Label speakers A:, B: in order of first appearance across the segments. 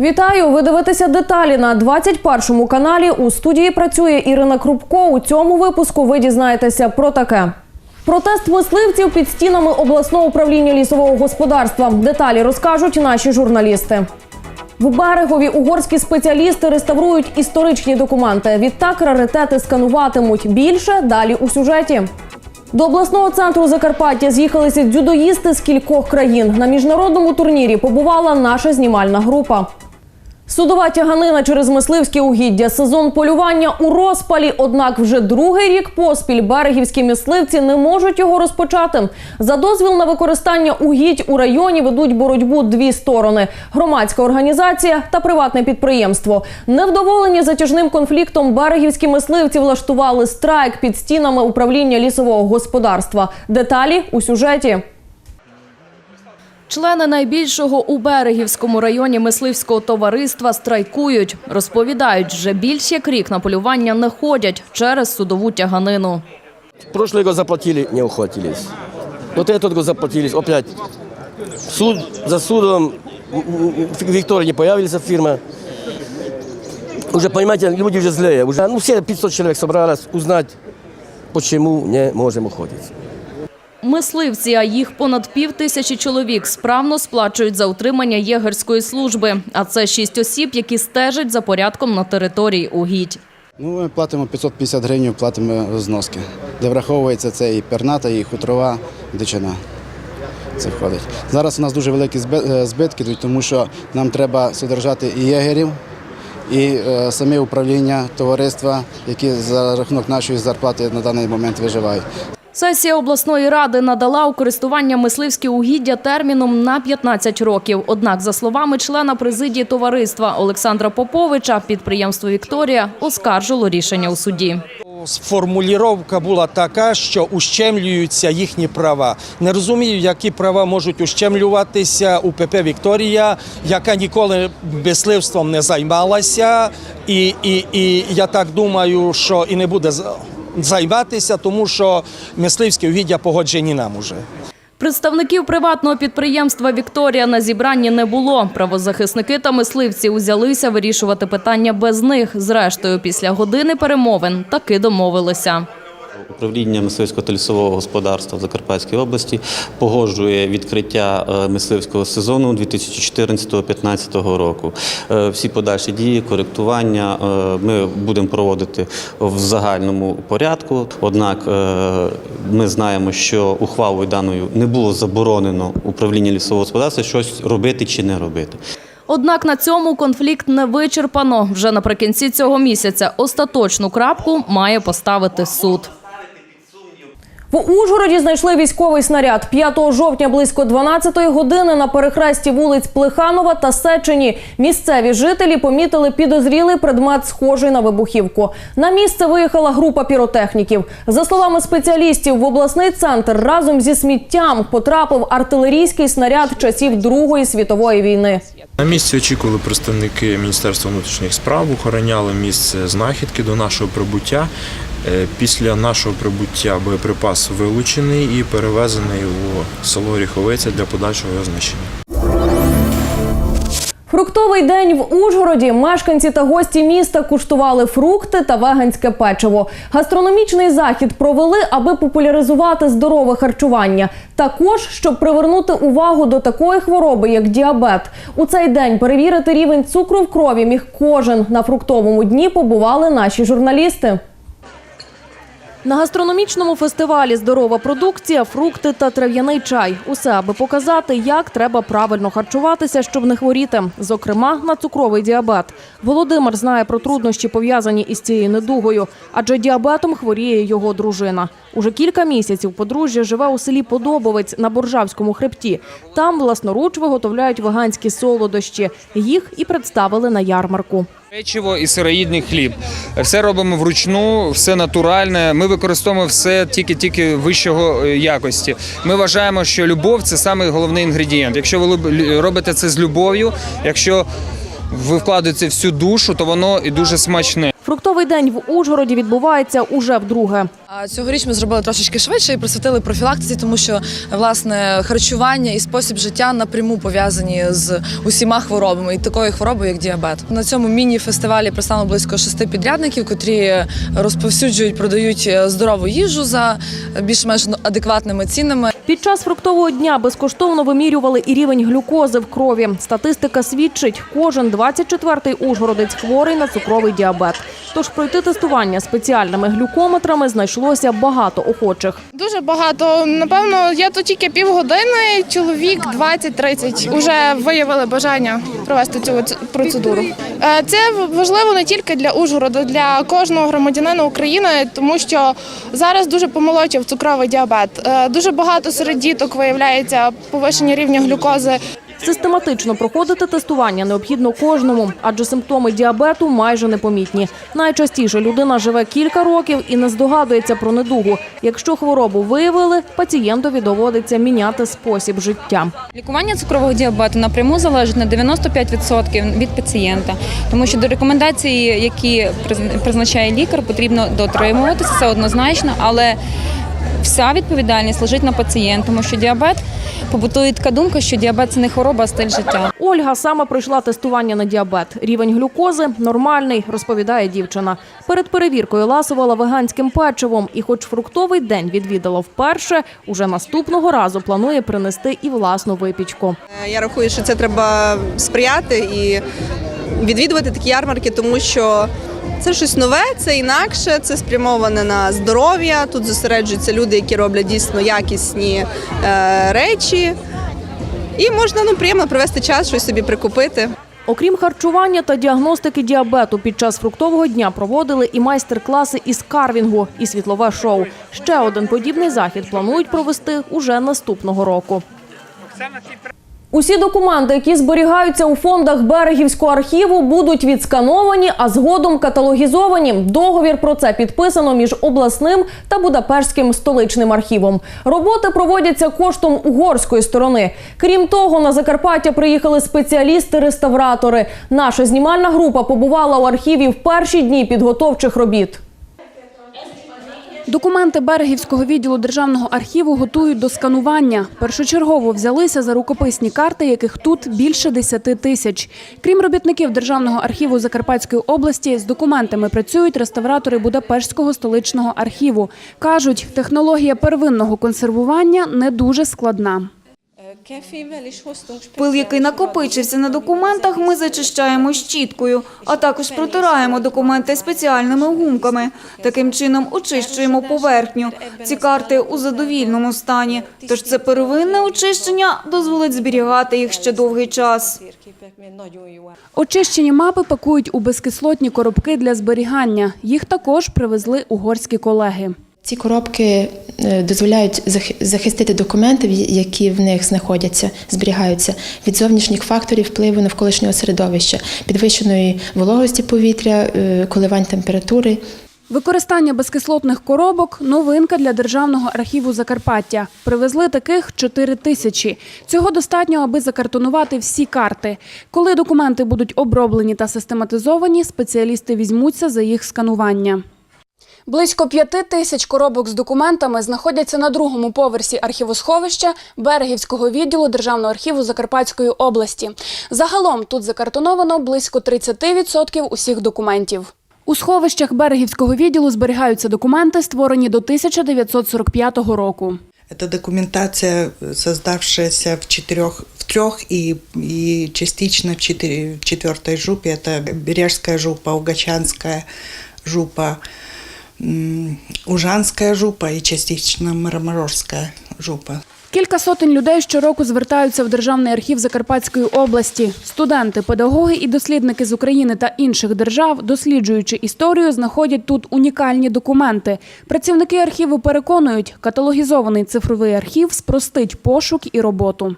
A: Вітаю! Ви дивитеся деталі на 21 каналі. У студії працює Ірина Крупко. У цьому випуску ви дізнаєтеся про таке. Протест мисливців під стінами обласного управління лісового господарства. Деталі розкажуть наші журналісти. В берегові угорські спеціалісти реставрують історичні документи. Відтак раритети скануватимуть. Більше далі у сюжеті. До обласного центру Закарпаття з'їхалися дзюдоїсти з кількох країн. На міжнародному турнірі побувала наша знімальна група. Судова тяганина через мисливські угіддя. Сезон полювання у розпалі. Однак вже другий рік поспіль берегівські мисливці не можуть його розпочати. За дозвіл на використання угідь у районі ведуть боротьбу дві сторони: громадська організація та приватне підприємство. Невдоволені затяжним конфліктом берегівські мисливці влаштували страйк під стінами управління лісового господарства. Деталі у сюжеті.
B: Члени найбільшого у Берегівському районі мисливського товариства страйкують. Розповідають, вже більш як рік на полювання не ходять через судову тяганину.
C: Прошлый год заплатили, не ухватились. Вот этот год заплатились, опять. Суд за судом, Виктория не появилась фирма. Уже, понимаете, люди уже злее. Уже, ну, все 500 человек собралось узнать, почему не можем уходить.
B: Мисливці, а їх понад пів тисячі чоловік, справно сплачують за утримання єгерської служби. А це шість осіб, які стежать за порядком на території угідь.
D: Ну, ми платимо 550 гривень, платимо зноски, де враховується це і перната, і хутрова дичина. Це входить. Зараз у нас дуже великі е, збитки, тому що нам треба содержати і єгерів, і е, самі управління товариства, які за рахунок нашої зарплати на даний момент виживають.
B: Сесія обласної ради надала у користування мисливські угіддя терміном на 15 років. Однак, за словами члена президії товариства Олександра Поповича, підприємство Вікторія оскаржило рішення у суді.
E: Формулювання була така, що ущемлюються їхні права. Не розумію, які права можуть ущемлюватися у ПП Вікторія, яка ніколи мисливством не займалася, і, і, і я так думаю, що і не буде займатися, тому що мисливські угіддя погоджені нам уже.
B: Представників приватного підприємства Вікторія на зібранні не було. Правозахисники та мисливці узялися вирішувати питання без них. Зрештою, після години перемовин таки домовилися.
F: Управління мисливського та лісового господарства в Закарпатській області погоджує відкриття е, мисливського сезону 2014-2015 року. Е, Всі подальші дії, коректування е, ми будемо проводити в загальному порядку. Однак ми знаємо, що ухвалою даною не було заборонено управління лісового господарства щось робити чи не робити.
B: Однак на цьому конфлікт не вичерпано. Вже наприкінці цього місяця остаточну крапку має поставити суд.
A: В Ужгороді знайшли військовий снаряд 5 жовтня близько 12-ї години на перехресті вулиць Плеханова та Сечені. Місцеві жителі помітили підозрілий предмет, схожий на вибухівку. На місце виїхала група піротехніків. За словами спеціалістів, в обласний центр разом зі сміттям потрапив артилерійський снаряд часів Другої світової війни.
G: На місці очікували представники Міністерства внутрішніх справ, охороняли місце знахідки до нашого прибуття. Е, Після нашого прибуття боєприпас вилучений і перевезений у село Ріховиця для подальшого його знищення.
A: Фруктовий день в Ужгороді. Мешканці та гості міста куштували фрукти та веганське печиво. Гастрономічний захід провели, аби популяризувати здорове харчування. Також щоб привернути увагу до такої хвороби, як діабет. У цей день перевірити рівень цукру в крові міг кожен. На фруктовому дні побували наші журналісти. На гастрономічному фестивалі здорова продукція, фрукти та трав'яний чай. Усе аби показати, як треба правильно харчуватися, щоб не хворіти. Зокрема, на цукровий діабет. Володимир знає про труднощі, пов'язані із цією недугою, адже діабетом хворіє його дружина. Уже кілька місяців подружжя живе у селі Подобовець на Боржавському хребті. Там власноруч виготовляють веганські солодощі. Їх і представили на ярмарку.
H: Печиво і сироїдний хліб. Все робимо вручну, все натуральне. Ми використовуємо все тільки-тільки вищого е, якості. Ми вважаємо, що любов це самий головний інгредієнт. Якщо ви робите це з любов'ю, якщо ви вкладаєте всю душу, то воно і дуже смачне.
I: Фруктовий день в Ужгороді відбувається уже вдруге.
J: Цьогоріч ми зробили трошечки швидше і присвятили профілактиці, тому що власне харчування і спосіб життя напряму пов'язані з усіма хворобами і такою хворобою, як діабет. На цьому міні-фестивалі представлено близько шести підрядників, котрі розповсюджують, продають здорову їжу за більш-менш адекватними цінами.
I: Під час фруктового дня безкоштовно вимірювали і рівень глюкози в крові. Статистика свідчить, кожен 24-й ужгородець хворий на цукровий діабет. Тож пройти тестування спеціальними глюкометрами знайшлося багато охочих.
K: Дуже багато. Напевно, я тут тільки півгодини, чоловік 20-30 вже виявили бажання провести цю процедуру. Е, Це важливо не тільки для Ужгорода, для кожного громадянина України, тому що зараз дуже помолодшав цукровий діабет. Е, Дуже багато серед діток виявляється повищення рівня глюкози.
I: Систематично проходити тестування необхідно кожному, адже симптоми діабету майже непомітні. Найчастіше людина живе кілька років і не здогадується про недугу. Якщо хворобу виявили, пацієнтові доводиться міняти спосіб життя.
L: Лікування цукрового діабету напряму залежить на 95% від пацієнта, тому що до рекомендацій, які приз- призначає лікар, потрібно дотримуватися, це однозначно, але вся відповідальність лежить на пацієнт, тому що діабет побутує така думка, що діабет це не хвороба, а стиль життя.
I: Ольга саме пройшла тестування на діабет. Рівень глюкози нормальний, розповідає дівчина. Перед перевіркою ласувала веганським печивом, і, хоч фруктовий день відвідала вперше, уже наступного разу планує принести і власну випічку.
M: Я рахую, що це треба сприяти і відвідувати такі ярмарки, тому що це щось нове, це інакше, це спрямоване на здоров'я. Тут зосереджуються люди, які роблять дійсно якісні е, речі. І можна ну, приємно провести час, щось собі прикупити.
I: Окрім харчування та діагностики діабету, під час фруктового дня проводили і майстер-класи із карвінгу, і світлове шоу. Ще один подібний захід планують провести уже наступного року. Усі документи, які зберігаються у фондах Берегівського архіву, будуть відскановані, а згодом каталогізовані. Договір про це підписано між обласним та Будапештським столичним архівом. Роботи проводяться коштом угорської сторони. Крім того, на Закарпаття приїхали спеціалісти-реставратори. Наша знімальна група побувала у архіві в перші дні підготовчих робіт.
N: Документи Берегівського відділу державного архіву готують до сканування. Першочергово взялися за рукописні карти, яких тут більше 10 тисяч. Крім робітників державного архіву Закарпатської області, з документами працюють реставратори Будапештського столичного архіву. кажуть, технологія первинного консервування не дуже складна.
O: Пил, який накопичився на документах, ми зачищаємо щіткою, а також протираємо документи спеціальними гумками. Таким чином очищуємо поверхню. Ці карти у задовільному стані, тож це первинне очищення дозволить зберігати їх ще довгий час.
N: Очищені мапи пакують у безкислотні коробки для зберігання. Їх також привезли угорські колеги.
P: Ці коробки е, дозволяють захистити документи, які в них знаходяться, зберігаються від зовнішніх факторів впливу навколишнього середовища, підвищеної вологості повітря, е, коливань температури.
N: Використання безкислотних коробок – новинка для Державного архіву Закарпаття. Привезли таких 4 тисячі. Цього достатньо, аби закартонувати всі карти. Коли документи будуть оброблені та систематизовані, спеціалісти візьмуться за їх сканування. Близько п'яти тисяч коробок з документами знаходяться на другому поверсі архівосховища Берегівського відділу Державного архіву Закарпатської області. Загалом тут закартоновано близько 30% усіх документів. У сховищах Берегівського відділу зберігаються документи, створені до 1945 року.
Q: Это документация, создавшаяся в четырех, в трех и, и частично в, четыре, в четвертой жупе. Это Бережская жупа, Угачанская жупа, м, Ужанская жупа и частично Мармарорская жупа.
N: Кілька сотень людей щороку звертаються в Державний архів Закарпатської області. Студенти, педагоги і дослідники з України та інших держав, досліджуючи історію, знаходять тут унікальні документи. Працівники архіву переконують, каталогізований цифровий архів спростить пошук і роботу.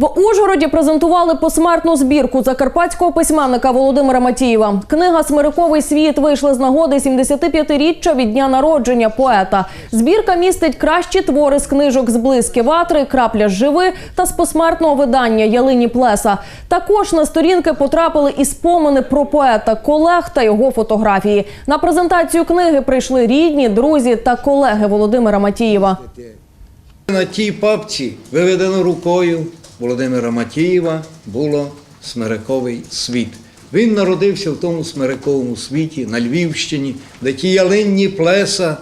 A: В Ужгороді презентували посмертну збірку закарпатського письменника Володимира Матієва. Книга Смириковий світ вийшла з нагоди 75-річчя від дня народження поета. Збірка містить кращі твори з книжок «Зблиски ватри, крапля живи та з посмертного видання Ялині Плеса. Також на сторінки потрапили і спомини про поета, колег та його фотографії. На презентацію книги прийшли рідні, друзі та колеги Володимира Матієва.
R: На тій папці виведено рукою Володимира Матієва було Смириковий світ. Він народився в тому смириковому світі на Львівщині, де ті ялинні плеса,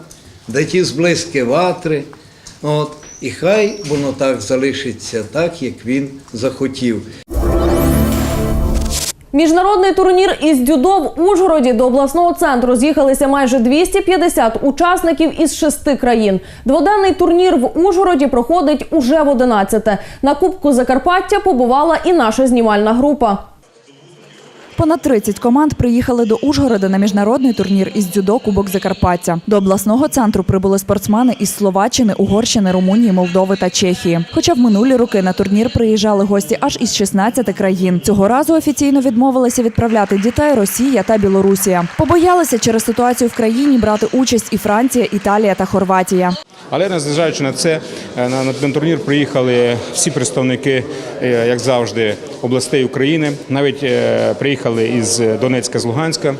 R: де ті зблизькі ватри. От, і хай воно так залишиться, так як він захотів.
A: Міжнародний турнір із дюдо в Ужгороді до обласного центру з'їхалися майже 250 учасників із шести країн. Дводенний турнір в Ужгороді проходить уже в 11-те. На Кубку Закарпаття побувала і наша знімальна група.
S: Понад 30 команд приїхали до Ужгорода на міжнародний турнір із дзюдо Кубок Закарпаття. До обласного центру прибули спортсмени із Словаччини, Угорщини, Румунії, Молдови та Чехії. Хоча в минулі роки на турнір приїжджали гості аж із 16 країн. Цього разу офіційно відмовилися відправляти дітей Росія та Білорусія. Побоялися через ситуацію в країні брати участь і Франція, Італія та Хорватія.
T: Але незважаючи на це, е, на, турнір приїхали всі представники, е, як завжди, областей України. Навіть е, приїхали із Донецька, з Луганська,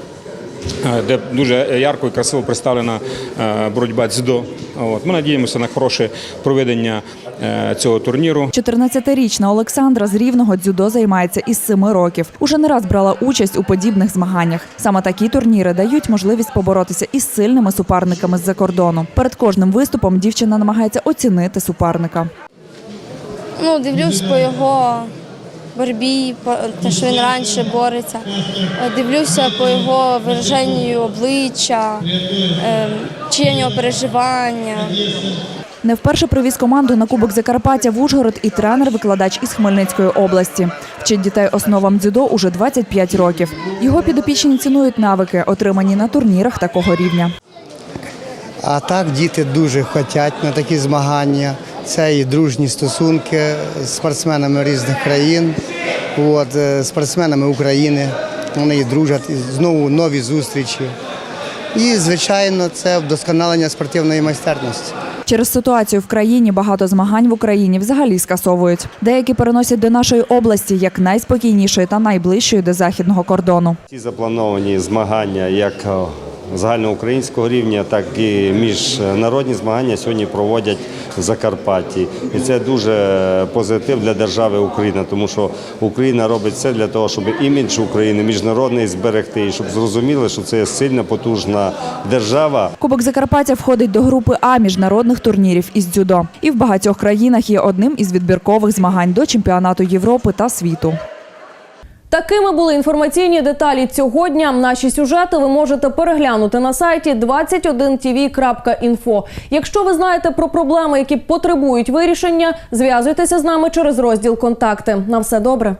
T: де дуже ярко і красиво представлена е, боротьба дзюдо. От ми надіємося на хороше проведення е, цього турніру.
S: 14-річна Олександра з рівного дзюдо займається із 7 років. Уже не раз брала участь у подібних змаганнях. Саме такі турніри дають можливість поборотися із сильними суперниками з-за кордону. Перед кожним виступом дівчина намагається оцінити суперника.
U: Ну, дивлюсь по його боротьбі, по те, що він раніше бореться. Е, Дивлюся по його вираженню обличчя, ем, чи є в нього переживання.
S: Не вперше привіз команду на Кубок Закарпаття в Ужгород і тренер-викладач із Хмельницької області. Вчить дітей основам дзюдо уже 25 років. Його підопічні цінують навики, отримані на турнірах такого рівня.
V: А так діти дуже хочуть на такі змагання. Це і дружні стосунки з спортсменами різних країн, от, е, спортсменами України. Вони і дружать, і знову нові зустрічі. І, звичайно, це вдосконалення спортивної майстерності.
S: Через ситуацію в країні багато змагань в Україні взагалі скасовують. Деякі переносять до нашої області як найспокійнішої та найближчої до західного кордону.
W: Ці заплановані змагання як е, загальноукраїнського рівня, так і міжнародні змагання сьогодні проводять в Закарпатті. І це дуже позитив для держави Україна, тому що Україна робить все для того, щоб імідж України міжнародний зберегти, і щоб зрозуміли, що це сильна, потужна держава.
S: Кубок Закарпаття входить до групи А міжнародних турнірів із дзюдо. І в багатьох країнах є одним із відбіркових змагань до чемпіонату Європи та світу.
A: Такими були інформаційні деталі цього дня. Наші сюжети ви можете переглянути на сайті 21tv.info. Якщо ви знаєте про проблеми, які потребують вирішення, зв'язуйтеся з нами через розділ Контакти. На все добре.